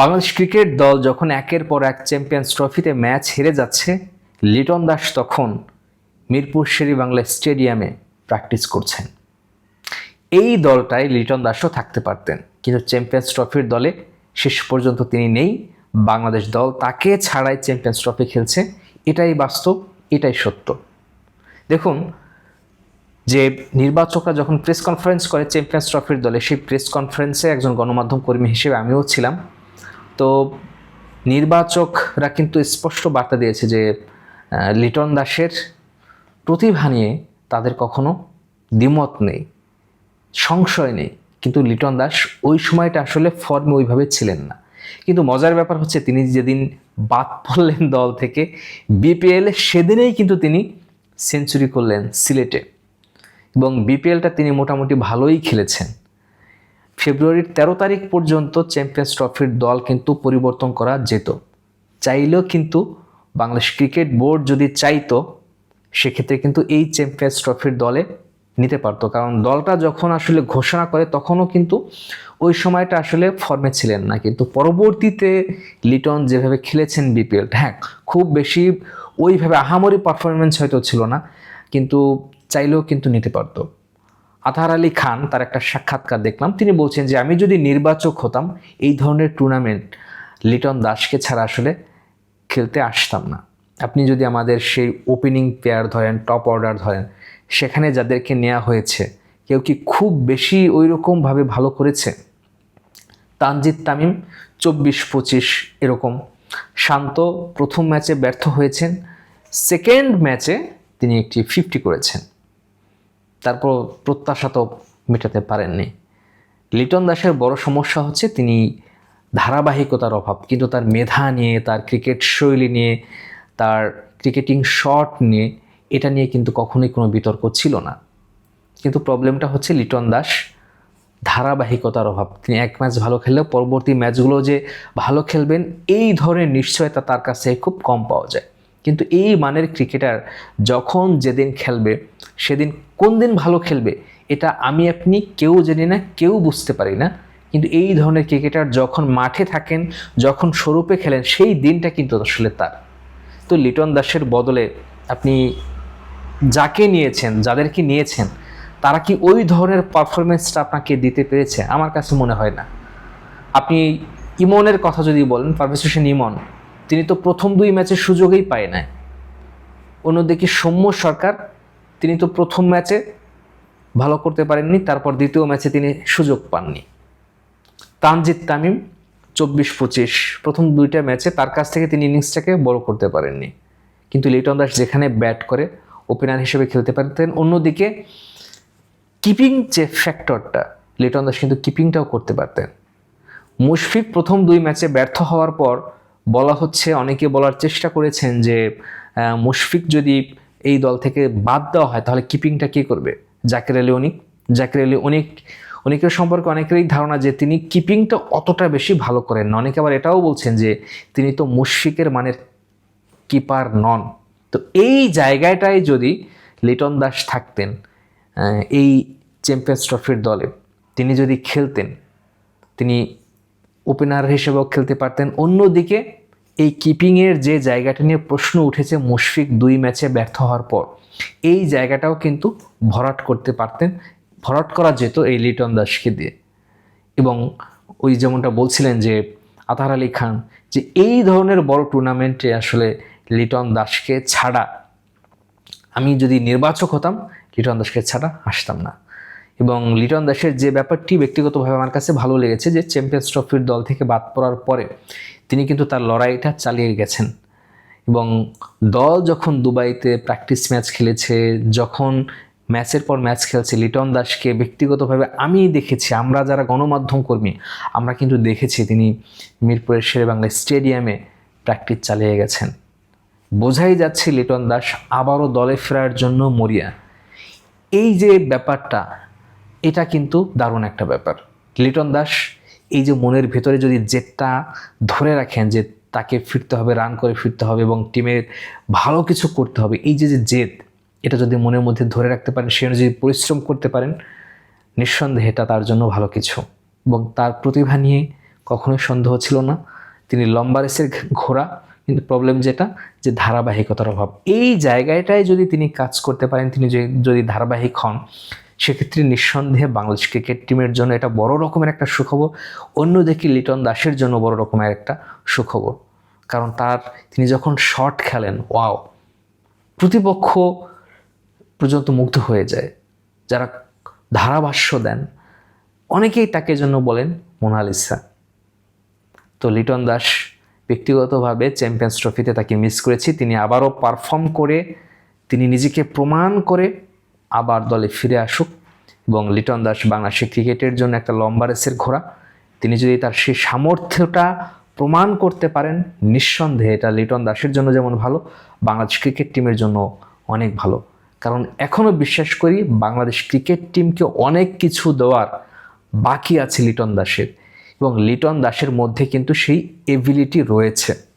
Bangladesh cricket দল যখন একের পর এক চ্যাম্পিয়ন্স ট্রফিতে ম্যাচ হেরে যাচ্ছে, লিটন দাস তখন মিরপুর শেরি বাংলা স্টেডিয়ামে প্র্যাকটিস করছেন। এই দলটায় লিটন দাসও থাকতে পারতেন, কিন্তু চ্যাম্পিয়ন্স ট্রফির দলে শেষ পর্যন্ত তিনি নেই। বাংলাদেশ দল তাকে ছাড়াই চ্যাম্পিয়ন্স ট্রফি খেলছে, এটাই বাস্তব, এটাই সত্য। দেখুন, যে নির্বাচকরা যখন প্রেস কনফারেন্স করে চ্যাম্পিয়ন্স ট্রফির দলে, সেই প্রেস কনফারেন্সে একজন গণমাধ্যম কর্মী হিসেবে আমিও ছিলাম। তো নির্বাচকরা কিন্তু স্পষ্ট বার্তা দিয়েছে যে লিটন দাসের প্রতিভা নিয়ে তাদের কখনো দ্বিমত নেই, সংশয় নেই। কিন্তু লিটন দাস ওই সময়টা আসলে ফর্মে ওইভাবে ছিলেন না। কিন্তু মজার ব্যাপার হচ্ছে তিনি যেদিন বাদ পড়লেন দল থেকে বিপিএল সেদিনেই কিন্তু তিনি সেঞ্চুরি করলেন সিলেটে। এবং বিপিএলটা তিনি মোটামুটি ভালোই খেলেছেন। ফেব্রুয়ারির তেরো তারিখ পর্যন্ত চ্যাম্পিয়ন্স ট্রফির দল কিন্তু পরিবর্তন করা যেত। চাইলেও কিন্তু বাংলাদেশ ক্রিকেট বোর্ড যদি চাইতো, সেক্ষেত্রে কিন্তু এই চ্যাম্পিয়ন্স ট্রফির দলে নিতে পারতো। কারণ দলটা যখন আসলে ঘোষণা করে, তখনও কিন্তু ওই সময়টা আসলে ফর্মে ছিলেন না। কিন্তু পরবর্তীতে লিটন যেভাবে খেলেছেন বিপিএল হ্যাঁ খুব বেশি ওইভাবে আহামরি পারফরমেন্স হয়তো ছিল না, কিন্তু চাইলেও কিন্তু নিতে পারতো। আতহার আলী খান, তার একটা সাক্ষাৎকার দেখলাম। তিনি বলছেন যে, আমি যদি নির্বাচক হতাম, এই ধরনের টুর্নামেন্ট লিটন দাসকে ছাড়া আসলে খেলতে আসতাম না। আপনি যদি আমাদের সেই ওপেনিং প্লেয়ার ধরেন টপ অর্ডার ধরেন, সেখানে যাদেরকে নেওয়া হয়েছে, কেউ কি খুব বেশি ওই রকমভাবে ভালো করেছে? তানজিদ তামিম, চব্বিশ পঁচিশ এরকম। শান্ত প্রথম ম্যাচে ব্যর্থ হয়েছেন। সেকেন্ড ম্যাচে তিনি একটি ফিফটি করেছেন। তারপর প্রত্যাশা তো মেটাতে পারেননি। লিটন দাসের বড় সমস্যা হচ্ছে তিনি ধারাবাহিকতার অভাব, কিন্তু তার মেধা নিয়ে, তার ক্রিকেট শৈলী নিয়ে, তার ক্রিকেটিং শট নিয়ে এটা নিয়ে কিন্তু কখনোই কোনো বিতর্ক ছিল না। কিন্তু প্রবলেমটা হচ্ছে লিটন দাস ধারাবাহিকতার অভাব। তিনি এক ম্যাচ ভালো খেললেও পরবর্তী ম্যাচগুলো যে ভালো খেলবেন, এই ধরনের নিশ্চয়তা তার কাছে খুব কম পাওয়া যায়। কিন্তু এই মানের ক্রিকেটার যখন যেদিন খেলবে, সেদিন কোন দিন ভালো খেলবে, এটা আমি, আপনি, কেউ জানি না, কেউ বুঝতে পারি না। কিন্তু এই ধরনের ক্রিকেটার যখন মাঠে থাকেন, যখন স্বরূপে খেলেন, সেই দিনটা কিন্তু আসলে তার। তো লিটন দাসের বদলে আপনি যাকে নিয়েছেন, যাদেরকে নিয়েছেন, তারা কি ওই ধরনের পারফরমেন্সটা আপনাকে দিতে পেরেছে? আমার কাছে মনে হয় না। আপনি ইমনের কথা যদি বলেন হোসেন ইমন তিনি তো প্রথম দুই ম্যাচের সুযোগই পায় নাই। অন্যদিকে সৌম্য সরকার, তিনি তো প্রথম ম্যাচে ভালো করতে পারেননি, তারপর দ্বিতীয় ম্যাচে তিনি সুযোগ পাননি। তানজিদ তামিম, চব্বিশ পঁচিশ, প্রথম দুইটা ম্যাচে তার কাছ থেকে তিনি ইনিংসটাকে বড় করতে পারেননি। কিন্তু লিটন দাস যেখানে ব্যাট করে, ওপেনার হিসেবে খেলতে পারতেন। অন্যদিকে কিপিং যে ফ্যাক্টরটা, লিটন দাস কিন্তু কিপিংটাও করতে পারতেন। মুশফিক প্রথম দুই ম্যাচে ব্যর্থ হওয়ার পর বলা হচ্ছে, অনেকে বলার চেষ্টা করেছেন যে মুশফিক যদি এই দল থেকে বাদ দেওয়া হয়, তাহলে কিপিংটা কে করবে? জাকির আলী অনিক। জাকির আলী অনিক, অনেকের সম্পর্কে অনেকেরই ধারণা যে, তিনি কিপিংটা অতটা বেশি ভালো করেন না। অনেকে আবার এটাও বলছেন যে, তিনি তো মুশফিকের মানের কিপার নন। তো এই জায়গাটায় যদি লিটন দাস থাকতেন এই চ্যাম্পিয়ন্স ট্রফির দলে, তিনি যদি খেলতেন, তিনি ওপেনার হিসেবেও খেলতে পারতেন। অন্যদিকে, এই কিপিংয়ের যে জায়গাটা নিয়ে প্রশ্ন উঠেছে মুশফিক দুই ম্যাচে ব্যর্থ হওয়ার পর, এই জায়গাটাও কিন্তু ভরাট করতে পারতেন, ভরাট করা যেত এই লিটন দাসকে দিয়ে। এবং ওই যেমনটা বলছিলেন যে, আতার আলী খান, যে এই ধরনের বড় টুর্নামেন্টে আসলে লিটন দাসকে ছাড়া, আমি যদি নির্বাচক হতাম, লিটন দাসকে ছাড়া আসতাম না। এবং লিটন দাসের যে ব্যাপারটি ব্যক্তিগতভাবে আমার কাছে ভালো লেগেছে যে চ্যাম্পিয়ন্স ট্রফির দল থেকে বাদ পড়ার পরে তিনি কিন্তু তার লড়াইটা চালিয়ে গেছেন। এবং দল যখন দুবাইতে প্র্যাকটিস ম্যাচ খেলেছে, যখন ম্যাচের পর ম্যাচ খেলছে, লিটন দাসকে ব্যক্তিগতভাবে আমি দেখেছি, আমরা যারা গণমাধ্যম কর্মী, আমরা কিন্তু দেখেছি তিনি মিরপুরের শেরেবাংলা স্টেডিয়ামে প্র্যাকটিস চালিয়ে গেছেন। বোঝাই যাচ্ছে লিটন দাস আবারও দলে ফেরার জন্য মরিয়া। এই যে ব্যাপারটা এটা কিন্তু দারুণ একটা ব্যাপার। লিটন দাস, এই যে মনের ভেতরে যদি জেদটা ধরে রাখেন যে তাকে ফিরতে হবে, রান করে ফিরতে হবে এবং টিমের ভালো কিছু করতে হবে, এই যে যে জেদ, এটা যদি মনের মধ্যে ধরে রাখতে পারেন, সে অনুযায়ী পরিশ্রম করতে পারেন, নিঃসন্দেহে এটা তার জন্য ভালো কিছু। এবং তার প্রতিভা নিয়ে কখনোই সন্দেহ ছিল না। তিনি লম্বা রেসের ঘোড়া, কিন্তু প্রবলেম যেটা যে ধারাবাহিকতার অভাব। এই জায়গাটায় যদি তিনি কাজ করতে পারেন, তিনি যদি ধারাবাহিক হন সেক্ষেত্রে নিঃসন্দেহে বাংলাদেশ ক্রিকেট টিমের জন্য এটা বড় রকমের একটা সুখবর। অন্যদিকে লিটন দাসের জন্য বড় রকমের একটা সুখবর। কারণ তার, তিনি যখন শট খেলেন ওয়াও প্রতিপক্ষ পর্যন্ত মুগ্ধ হয়ে যায়। যারা ধারাভাষ্য দেন, অনেকেই তাকে জন্য বলেন মোনালিসা তো লিটন দাস ব্যক্তিগতভাবে চ্যাম্পিয়ন্স ট্রফিতে তাকে মিস করেছি। তিনি আবারও পারফর্ম করে, তিনি নিজেকে প্রমাণ করে আবার দলে ফিরে আসুক এবং লিটন দাস বাংলাদেশের ক্রিকেটের জন্য একটা লম্বা রেসের ঘোড়া। তিনি যদি তার সেই সামর্থ্যটা প্রমাণ করতে পারেন, নিঃসন্দেহে এটা লিটন দাসের জন্য যেমন ভালো, বাংলাদেশ ক্রিকেট টিমের জন্য অনেক ভালো। কারণ এখনও বিশ্বাস করি বাংলাদেশ ক্রিকেট টিমকে অনেক কিছু দেওয়ার বাকি আছে লিটন দাসের এবং লিটন দাসের মধ্যে কিন্তু সেই এবিলিটি রয়েছে।